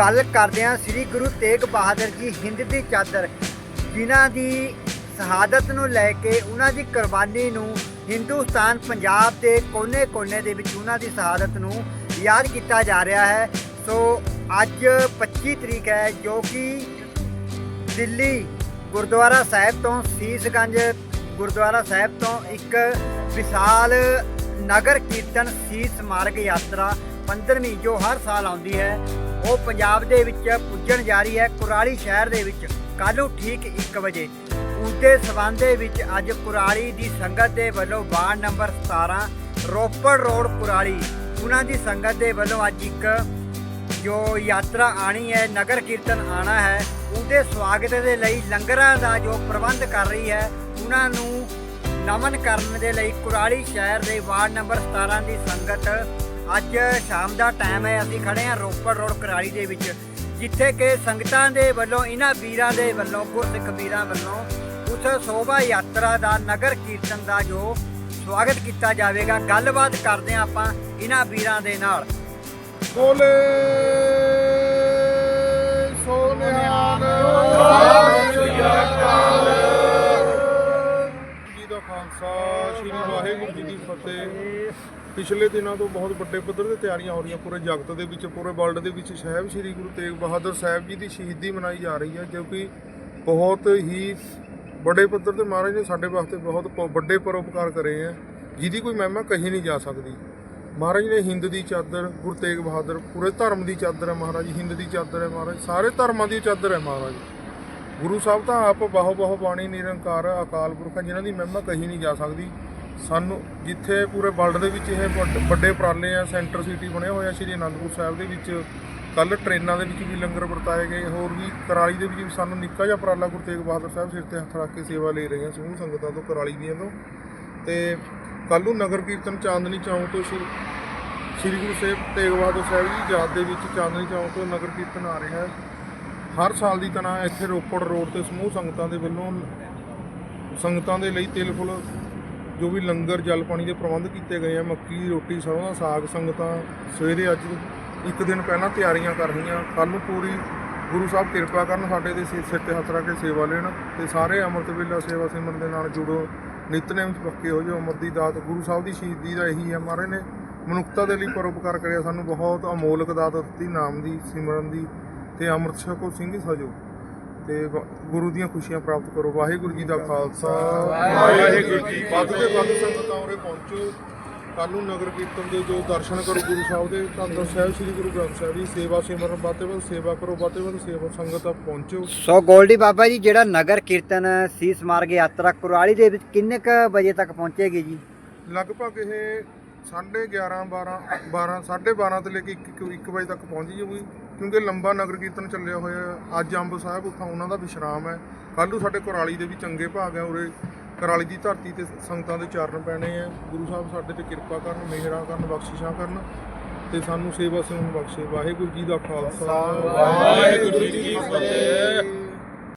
ਗੱਲ ਕਰਦੇ ਹਾਂ ਸ੍ਰੀ ਗੁਰੂ ਤੇਗ ਬਹਾਦਰ ਜੀ ਹਿੰਦ ਦੀ ਚਾਦਰ, ਜਿਨ੍ਹਾਂ ਦੀ ਸ਼ਹਾਦਤ ਨੂੰ ਲੈ ਕੇ ਉਹਨਾਂ ਦੀ ਕੁਰਬਾਨੀ ਨੂੰ ਹਿੰਦੁਸਤਾਨ, ਪੰਜਾਬ ਦੇ ਕੋਨੇ-ਕੋਨੇ ਦੇ ਵਿੱਚ ਉਹਨਾਂ ਦੀ ਸ਼ਹਾਦਤ ਨੂੰ ਯਾਦ ਕੀਤਾ ਜਾ ਰਿਹਾ ਹੈ। ਸੋ ਅੱਜ 25 ਤਰੀਕ ਹੈ, ਜੋ ਕਿ ਦਿੱਲੀ ਗੁਰਦੁਆਰਾ ਸਾਹਿਬ ਤੋਂ, ਸੀਸਗੰਜ ਗੁਰਦੁਆਰਾ ਸਾਹਿਬ ਤੋਂ ਇੱਕ ਵਿਸ਼ਾਲ ਨਗਰ ਕੀਰਤਨ, ਸੀਸ ਮਾਰਗ ਯਾਤਰਾ 15ਵੀਂ ਜੋ ਹਰ ਸਾਲ ਆਉਂਦੀ ਹੈ। ਉਹ ਪੰਜਾਬ ਦੇ ਵਿੱਚ ਪੁੱਜਣ ਜਾ ਰਹੀ ਹੈ ਕੁਰਾਲੀ ਸ਼ਹਿਰ ਦੇ ਵਿੱਚ। ਕੱਲ੍ਹ ਨੂੰ ਠੀਕ 1 ਵਜੇ। ਉਸਦੇ ਸਬੰਧ ਦੇ ਵਿੱਚ ਅੱਜ ਕੁਰਾਲੀ ਦੀ ਸੰਗਤ ਦੇ ਵੱਲੋਂ ward number 17 Ropar road Kurali. ਉਹਨਾਂ ਦੀ ਸੰਗਤ ਦੇ ਵੱਲੋਂ ਅੱਜ ਇੱਕ ਜੋ ਯਾਤਰਾ ਆਣੀ ਹੈ, ਨਗਰ ਕੀਰਤਨ ਆਣਾ ਹੈ ਉਹਦੇ ਸਵਾਗਤ ਦੇ ਲਈ ਲੰਗਰਾਂ ਦਾ ਜੋ ਪ੍ਰਬੰਧ ਕਰ ਰਹੀ ਹੈ, ਉਹਨਾਂ ਨੂੰ ਨਮਨ ਕਰਨ ਦੇ ਲਈ ਕੁਰਾਲੀ ਸ਼ਹਿਰ ਦੇ ਵਾਰਡ ਨੰਬਰ 17 ਦੀ ਸੰਗਤ ਅੱਜ ਸ਼ਾਮ ਦਾ ਟਾਈਮ ਹੈ, ਅਸੀਂ ਖੜੇ ਹਾਂ ਰੋਪੜ ਰੋਡ ਕਰਾਲੀ ਦੇ ਵਿੱਚ, ਜਿੱਥੇ ਕਿ ਸੰਗਤਾਂ ਦੇ ਵੱਲੋਂ ਇਹਨਾਂ ਵੀਰਾਂ ਦੇ ਵੱਲੋਂ, ਗੁਰਸਿੱਖ ਵੀਰਾਂ ਵੱਲੋਂ ਉਸ ਸ਼ੋਭਾ ਯਾਤਰਾ ਦਾ ਨਗਰ ਕੀਰਤਨ ਦਾ ਜੋ ਸਵਾਗਤ ਕੀਤਾ ਜਾਵੇਗਾ। ਗੱਲਬਾਤ ਕਰਦੇ ਹਾਂ ਆਪਾਂ ਇਹਨਾਂ ਵੀਰਾਂ ਦੇ ਨਾਲ। ਬੋਲੇ ਜੀ ਪਿਛਲੇ ਦਿਨਾਂ ਤੋਂ ਬਹੁਤ ਵੱਡੇ ਪੱਧਰ ਤੇ ਤਿਆਰੀਆਂ ਹੋ ਰਹੀਆਂ ਪੂਰੇ ਜਗਤ ਦੇ ਵਿੱਚ ਪੂਰੇ ਵਰਲਡ ਦੇ ਵਿੱਚ। ਸਾਹਿਬ ਸ੍ਰੀ ਗੁਰੂ ਤੇਗ ਬਹਾਦਰ ਸਾਹਿਬ ਜੀ ਦੀ ਸ਼ਹੀਦੀ ਮਨਾਈ ਜਾ ਰਹੀ ਹੈ ਜੋ ਕਿ ਬਹੁਤ ਹੀ ਵੱਡੇ ਪੱਧਰ ਤੇ ਮਹਾਰਾਜ ਨੇ ਸਾਡੇ ਵਾਸਤੇ ਬਹੁਤ ਪ- ਵੱਡੇ ਪਰਉਪਕਾਰ ਕਰੇ ਹੈ ਜਿਹਦੀ ਕੋਈ ਮਹਿਮਾ ਕਹੀ ਨਹੀਂ ਜਾ ਸਕਦੀ। ਮਹਾਰਾਜ ਨੇ ਹਿੰਦ ਦੀ ਚਾਦਰ ਗੁਰੂ ਤੇਗ ਬਹਾਦਰ ਪੂਰੇ ਧਰਮ ਦੀ ਚਾਦਰ ਹੈ ਮਹਾਰਾਜ ਹਿੰਦ ਦੀ ਚਾਦਰ ਹੈ ਮਹਾਰਾਜ ਸਾਰੇ ਧਰਮਾਂ ਦੀ ਚਾਦਰ ਹੈ ਮਹਾਰਾਜ। ਗੁਰੂ ਸਾਹਿਬ ਤਾਂ ਆਪ ਬਹੁ ਬਾਹੋ ਬਾਣੀ ਨਿਰੰਕਾਰ ਅਕਾਲ ਪੁਰਖ ਹੈ, ਜਿਨ੍ਹਾਂ ਦੀ ਮਹਿਮਾ ਕਹੀ ਨਹੀਂ ਜਾ ਸਕਦੀ। ਸਾਨੂੰ ਜਿੱਥੇ ਪੂਰੇ ਵਰਲਡ ਦੇ ਵਿੱਚ ਇਹ ਵੱਡ- ਵੱਡੇ ਉਪਰਾਲੇ ਆ, ਸੈਂਟਰ ਸਿਟੀ ਬਣਿਆ ਹੋਇਆ ਸ਼੍ਰੀ ਅਨੰਦਪੁਰ ਸਾਹਿਬ ਦੇ ਵਿੱਚ ਕੱਲ ਟ੍ਰੇਨਾਂ ਦੇ ਵਿੱਚ ਵੀ ਲੰਗਰ ਵਰਤਾਏ ਗਏ, ਹੋਰ ਵੀ ਕਰਾਲੀ ਦੇ ਵਿੱਚ ਵੀ ਸਾਨੂੰ ਨਿੱਕਾ ਜਿਹਾ ਉਪਰਾਲਾ ਗੁਰੂ ਤੇਗ ਬਹਾਦਰ ਸਾਹਿਬ ਸਿਰ ਤੇ ਹੱਥ ਰੱਖ ਕੇ ਸੇਵਾ ਲੈ ਰਹੇ ਆ, ਸਮੂਹ ਸੰਗਤਾਂ ਤੋਂ, ਕਰਾਲੀ ਦੀਆਂ ਤੋਂ। ਤੇ ਕੱਲ ਨੂੰ ਨਗਰ ਕੀਰਤਨ ਚਾਂਦਨੀ ਚੌਂਕ ਤੋਂ ਸ਼ੁਰੂ, ਸ੍ਰੀ ਗੁਰੂ ਸਾਹਿਬ ਤੇਗ ਬਹਾਦਰ ਸਾਹਿਬ ਜੀ ਯਾਦ ਦੇ ਵਿੱਚ ਚਾਂਦਨੀ ਚੌਂਕ ਤੋਂ ਨਗਰ ਕੀਰਤਨ ਆ ਰਿਹਾ ਹੈ। ਹਰ ਸਾਲ ਦੀ ਤਰ੍ਹਾਂ ਇੱਥੇ ਰੋਪੜ ਰੋਡ ਤੇ ਸਮੂਹ ਸੰਗਤਾਂ ਦੇ ਵੱਲੋਂ, ਸੰਗਤਾਂ ਦੇ ਲਈ ਤਿਲ ਫੁੱਲ ਜੋ ਵੀ ਲੰਗਰ ਜਲ ਪਾਣੀ ਦੇ ਪ੍ਰਬੰਧ ਕੀਤੇ ਗਏ ਆ, ਮੱਕੀ ਦੀ ਰੋਟੀ ਸਰੋਂ ਦਾ ਸਾਗ, ਸੰਗਤਾਂ ਸਵੇਰੇ ਅੱਜ ਇੱਕ ਦਿਨ ਪਹਿਲਾਂ ਤਿਆਰੀਆਂ ਕਰ ਰਹੀਆਂ। ਕੱਲ ਨੂੰ ਪੂਰੀ ਗੁਰੂ ਸਾਹਿਬ ਕਿਰਪਾ ਕਰਨ ਸਾਡੇ ਦੇ ਸਿਰ ਸਿਰ ਤੇ ਹੱਥ ਰੱਖ ਕੇ ਸੇਵਾ ਲੈਣ ਤੇ ਸਾਰੇ ਅੰਮ੍ਰਿਤ ਵੇਲਾ ਸੇਵਾ ਸਿਮਰਨ ਦੇ ਨਾਲ ਜੁੜੋ। ਨਿਤਨੇਮ ਪੱਕੇ ਹੋ ਜਾਓ ਅੰਮ੍ਰਿਤ ਦੀ ਦਾਤ। ਗੁਰੂ ਸਾਹਿਬ ਦੀ ਸ਼ਹੀਦੀ ਦਾ ਇਹੀ ਹੈ ਮਹਾਰਾਜ ਨੇ ਮਨੁੱਖਤਾ ਦੇ ਲਈ ਪਰਉਪਕਾਰ ਕਰਿਆ ਸਾਨੂੰ ਬਹੁਤ ਅਮੋਲਕ ਦਾਤ ਦਿੱਤੀ, ਨਾਮ ਦੀ, ਸਿਮਰਨ ਦੀ ਤੇ ਅੰਮ੍ਰਿਤ ਛਕੋ ਸਿੰਘ ਸਜੋ। ਤੇ ਗੁਰੂ ਦੀਆਂ ਖੁਸ਼ੀਆਂ ਪ੍ਰਾਪਤ ਕਰੋ। ਵਾਹਿਗੁਰੂ ਜੀ ਦਾ ਖਾਲਸਾ। ਵਾਹਿਗੁਰੂ ਜੀ ਵੱਧ ਤੇ ਵੱਧ ਸੰਗਤਾਂ ਉਰੇ ਪਹੁੰਚੋ। ਕੱਲ੍ਹ ਨੂੰ ਨਗਰ ਕੀਰਤਨ ਦੇ ਜੋ ਦਰਸ਼ਨ ਕਰੋ ਗੁਰੂ ਸਾਹਿਬ ਦੇ ਧੰਨ ਸਾਹਿਬ ਸ੍ਰੀ ਗੁਰੂ ਗ੍ਰੰਥ ਸਾਹਿਬ ਦੀ ਸੇਵਾ ਸਿਮਰਨ ਬਾਤੇ ਵੱਧ ਸੇਵਾ ਕਰੋ ਬਾਤੇ ਵੱਧ ਸੇਵਾ ਸੰਗਤ ਤੱਕ ਪਹੁੰਚੋ। ਸੋ ਗੋਲਡੀ ਬਾਬਾ ਜੀ ਜਿਹੜਾ ਨਗਰ ਕੀਰਤਨ ਸੀਸ ਮਾਰਗ ਯਾਤਰਾ ਕੁਰਾਲੀ ਦੇ ਵਿੱਚ ਕਿੰਨੇ ਕ ਵਜੇ ਤੱਕ ਪਹੁੰਚੇਗੀ ਜੀ? ਲਗਭਗ ਇਹ 11:30 12 12 12:30 ਤੋਂ ਲੈ ਕੇ 1 ਵਜੇ ਤੱਕ ਪਹੁੰਚ ਜਾਊਗੀ। ਕਿਉਂਕਿ ਲੰਬਾ ਨਗਰ ਕੀਰਤਨ ਚੱਲਿਆ ਹੋਇਆ ਅੱਜ ਅੰਬ ਸਾਹਿਬ ਉੱਥੋਂ ਉਹਨਾਂ ਦਾ ਵਿਸ਼ਰਾਮ ਹੈ। ਕੱਲ੍ਹ ਨੂੰ ਸਾਡੇ ਕੁਰਾਲੀ ਦੇ ਵੀ ਚੰਗੇ ਭਾਗ ਹੈ ਉਰੇ। ਕੁਰਾਲੀ ਦੀ ਧਰਤੀ ਤੇ ਸੰਗਤਾਂ ਦੇ ਚਰਨ ਪੈਣੇ ਆ ਗੁਰੂ ਸਾਹਿਬ ਸਾਡੇ ਤੇ ਕਿਰਪਾ ਕਰਨ, ਮਿਹਰਾਂ ਕਰਨ, ਬਖਸ਼ਿਸ਼ਾਂ ਕਰਨ ਤੇ ਸਾਨੂੰ ਸੇਵਾ ਸਿਮਰਨ ਬਖਸ਼ੇ। ਵਾਹਿਗੁਰੂ ਜੀ ਦਾ ਖਾਲਸਾ। ਵਾਹਿਗੁਰੂ ਜੀ ਕੀ ਫਤਿਹ।